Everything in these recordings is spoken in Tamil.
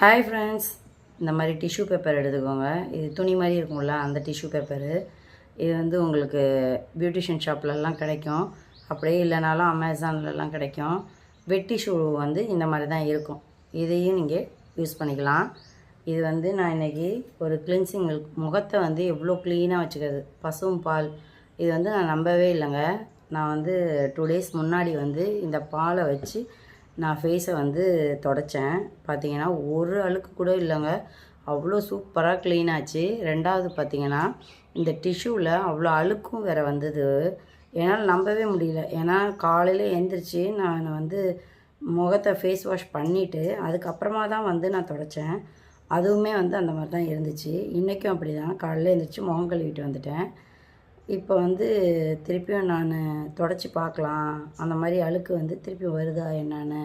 ஹாய் ஃப்ரெண்ட்ஸ் இந்த மாதிரி டிஷ்யூ பேப்பர் எடுத்துக்கோங்க. இது துணி மாதிரி இருக்கும்ல அந்த டிஷ்யூ பேப்பரு இது வந்து உங்களுக்கு பியூட்டிஷியன் ஷாப்லலாம் கிடைக்கும். அப்படியே இல்லைனாலும் அமேசான்லலாம் கிடைக்கும். வெட்டி ஷூ வந்து இந்த மாதிரி தான் இருக்கும். இதையும் நீங்கள் யூஸ் பண்ணிக்கலாம். இது வந்து நான் இன்றைக்கி ஒரு கிளின்சிங் முகத்தை வந்து எவ்வளோ க்ளீனாக வச்சுக்கிறது? பசும் பால். இது வந்து நான் நம்பவே இல்லைங்க. நான் வந்து டூ டேஸ் முன்னாடி வந்து இந்த பாலை வச்சு நான் ஃபேஸை வந்து தொடச்சேன். பார்த்தீங்கன்னா ஒரு அழுக்கு கூட இல்லைங்க. அவ்வளோ சூப்பராக க்ளீன் ஆச்சு. ரெண்டாவது பார்த்திங்கன்னா இந்த டிஷ்யூவில் அவ்வளோ அழுக்கும் வேறு வந்தது. என்னால் நம்பவே முடியல. ஏன்னா காலையில் எழுந்திரிச்சு நான் வந்து முகத்தை ஃபேஸ் வாஷ் பண்ணிவிட்டு அதுக்கப்புறமா தான் வந்து நான் தொடச்சேன். அதுவுமே வந்து அந்த மாதிரி தான் இருந்துச்சு. இன்றைக்கும் அப்படி தான் காலையில் எழுந்திரிச்சு முகம் கழுவிட்டு வந்துட்டேன். இப்போ வந்து திருப்பியும் நான் தொடச்சி பார்க்கலாம். அந்த மாதிரி அழுக்கு வந்து திருப்பி வருதா என்னன்னு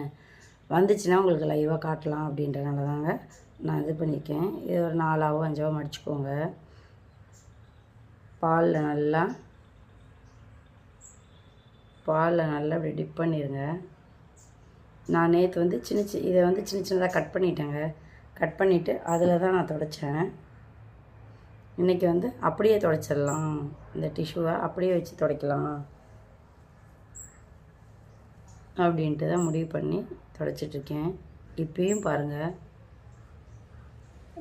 வந்துச்சுன்னா உங்களுக்கு லைவாக காட்டலாம் அப்படின்றனால தாங்க நான் இது பண்ணியிருக்கேன். இது ஒரு நாலாவோ அஞ்சாவோ மடிச்சுக்கோங்க. பாலில் நல்லா பாலில் நல்லா இப்படி டிப் பண்ணிடுங்க நான் நேற்று வந்து சின்ன சி இதை வந்து சின்ன சின்னதாக கட் பண்ணிட்டேங்க. கட் பண்ணிவிட்டு அதில் தான் நான் தொடச்சேன். இன்றைக்கி வந்து அப்படியே துடைச்சிடலாம். இந்த டிஷ்யூவை அப்படியே வச்சு துடைக்கலாம். அப்படின்ட்டு தான் முடிவு பண்ணி துடைச்சிட்ருக்கேன். இப்பயும் பாருங்கள்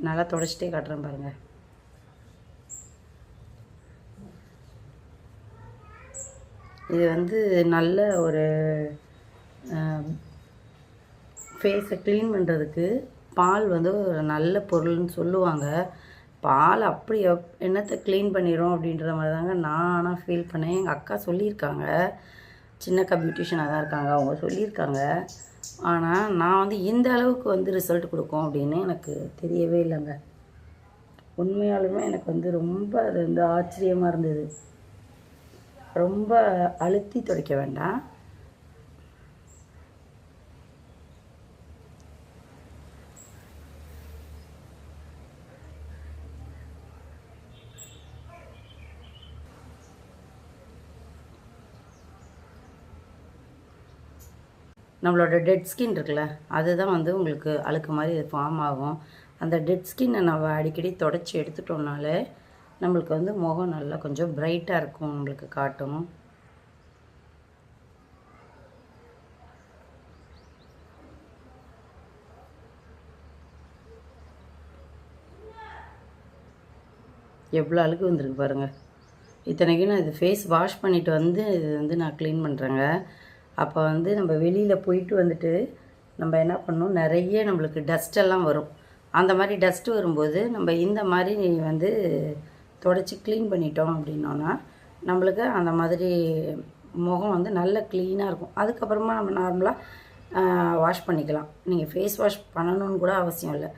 நல்லா துடைச்சிட்டே காட்டுறேன் பாருங்கள் இது வந்து நல்ல ஒரு ஃபேஸை க்ளீன் பண்ணுறதுக்கு பால் வந்து ஒரு நல்ல பொருள்னு சொல்லுவாங்க. பால் அப்படி எப் என்னத்தை க்ளீன் பண்ணிடும் அப்படின்ற மாதிரி தாங்க நான் ஆனால் ஃபீல் பண்ணேன். எங்கள் அக்கா சொல்லியிருக்காங்க. சின்னக்கா பியூட்டிஷியனாக தான் இருக்காங்க. அவங்க சொல்லியிருக்காங்க. ஆனால் நான் வந்து இந்த அளவுக்கு வந்து ரிசல்ட் கொடுக்கும் அப்படின்னு எனக்கு தெரியவே இல்லைங்க. உண்மையாலுமே எனக்கு வந்து ரொம்ப அது வந்து ஆச்சரியமாக இருந்தது. ரொம்ப அழுத்தி துடைக்க வேண்டாம். நம்மளோட டெட் ஸ்கின் இருக்குல்ல அதுதான் வந்து உங்களுக்கு அழுக்கு மாதிரி ஃபார்ம் ஆகும். அந்த டெட் ஸ்கின்னை நம்ம அடிக்கடி தொடச்சி எடுத்துட்டோம்னாலே நம்மளுக்கு வந்து முகம் நல்லா கொஞ்சம் பிரைட்டாக இருக்கும் நம்மளுக்கு காட்டும். எவ்வளோ அழுக்கு வந்திருக்கு பாருங்கள் இத்தனைக்கும் நான் இது ஃபேஸ் வாஷ் பண்ணிவிட்டு வந்து இது வந்து நான் க்ளீன் பண்ணுறேங்க அப்போ வந்து நம்ம வெளியில் போயிட்டு வந்துட்டு நம்ம என்ன பண்ணும் நிறைய நம்மளுக்கு டஸ்டெல்லாம் வரும். அந்த மாதிரி டஸ்ட்டு வரும்போது நம்ம இந்த மாதிரி வந்து தொடச்சி க்ளீன் பண்ணிட்டோம் அப்படின்னோன்னா நம்மளுக்கு அந்த மாதிரி முகம் வந்து நல்ல க்ளீனாக இருக்கும். அதுக்கப்புறமா நம்ம நார்மலாக வாஷ் பண்ணிக்கலாம். நீங்கள் ஃபேஸ் வாஷ் பண்ணணும்னு கூட அவசியம் இல்லை.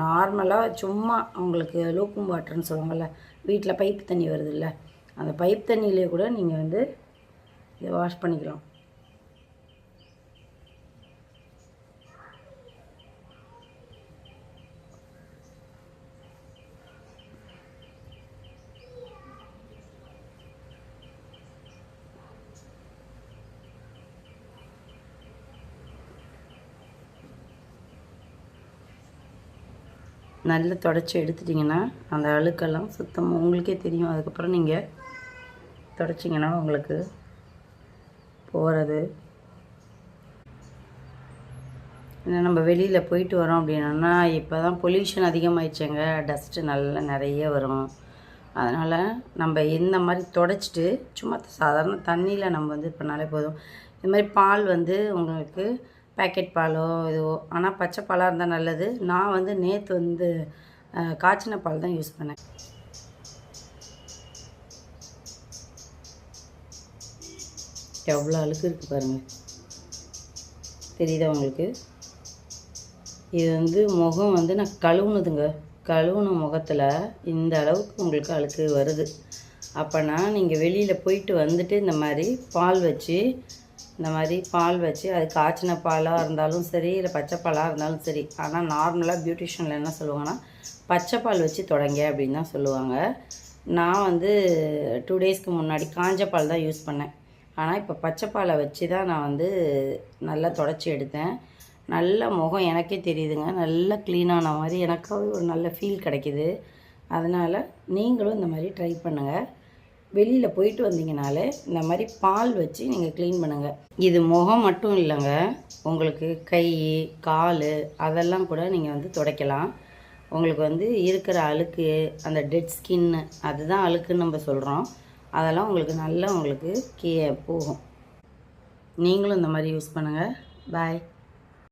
நார்மலாக சும்மா உங்களுக்கு லூக்கும் வாட்டர்னு சொல்லுவாங்கள்ல வீட்டில் பைப் தண்ணி வருதுல்ல அந்த பைப் தண்ணியிலே கூட நீங்கள் வந்து இதை வாஷ் பண்ணிக்கலாம். நல்லா தொடச்சி எடுத்துட்டிங்கன்னா அந்த அழுக்கெல்லாம் சுத்தமாக உங்களுக்கே தெரியும். அதுக்கப்புறம் நீங்கள் தொடச்சிங்கன்னா உங்களுக்கு போகிறது ஏன்னா நம்ம வெளியில் போயிட்டு வரோம் அப்படின்னா இப்போ தான் பொல்யூஷன் அதிகமாகிடுச்சேங்க டஸ்ட்டு நல்லா நிறைய வரும். அதனால் நம்ம இந்த மாதிரி தொடச்சிட்டு சும்மா சாதாரண தண்ணியில் நம்ம வந்து பண்ணாலே போதும். இது மாதிரி பால் வந்து உங்களுக்கு பேக்கெட் பாலோ இதுவோ ஆனால் பச்சை பாலாக இருந்தால் நல்லது. நான் வந்து நேற்று வந்து காய்ச்சின பால் தான் யூஸ் பண்ணேன். எவ்வளோ அழுக்கு இருக்குது பாருங்கள் தெரியுதா உங்களுக்கு? இது வந்து முகம் வந்து நான் கழுவுனதுங்க. கழுவுன முகத்தில் இந்த அளவுக்கு உங்களுக்கு அழுக்கு வருது. அப்போனா நீங்கள் வெளியில் போயிட்டு வந்துட்டு இந்த மாதிரி பால் வச்சு இந்த மாதிரி பால் வச்சு அது காய்ச்சின பாலாக இருந்தாலும் சரி இல்லை பச்சை பாலாக இருந்தாலும் சரி. ஆனால் நார்மலாக பியூட்டிஷியனில் என்ன சொல்லுவாங்கன்னா பச்சை பால் வச்சு தொடங்க அப்படின்னு தான் சொல்லுவாங்க. நான் வந்து டூ டேஸ்க்கு முன்னாடி காஞ்ச பால் தான் யூஸ் பண்ணேன். ஆனால் இப்போ பச்சை பாலை வச்சு தான் நான் வந்து நல்லா தொடச்சி எடுத்தேன். நல்ல முகம் எனக்கே தெரியுதுங்க. நல்லா க்ளீனான மாதிரி எனக்காகவே ஒரு நல்ல ஃபீல் கிடைக்கிது. அதனால் நீங்களும் இந்த மாதிரி ட்ரை பண்ணுங்கள் வெளியில் போயிட்டு வந்தீங்கனாலே இந்த மாதிரி பால் வச்சு நீங்கள் க்ளீன் பண்ணுங்கள் இது முகம் மட்டும் இல்லைங்க. உங்களுக்கு கை கால் அதெல்லாம் கூட நீங்கள் வந்து துடைக்கலாம். உங்களுக்கு வந்து இருக்கிற அழுக்கு அந்த டெட் ஸ்கின்னு அதுதான் அழுக்குன்னு நம்ம சொல்கிறோம் அதெல்லாம் உங்களுக்கு நல்லா உங்களுக்கு கீ போகும். நீங்களும் இந்த மாதிரி யூஸ் பண்ணுங்கள் பாய்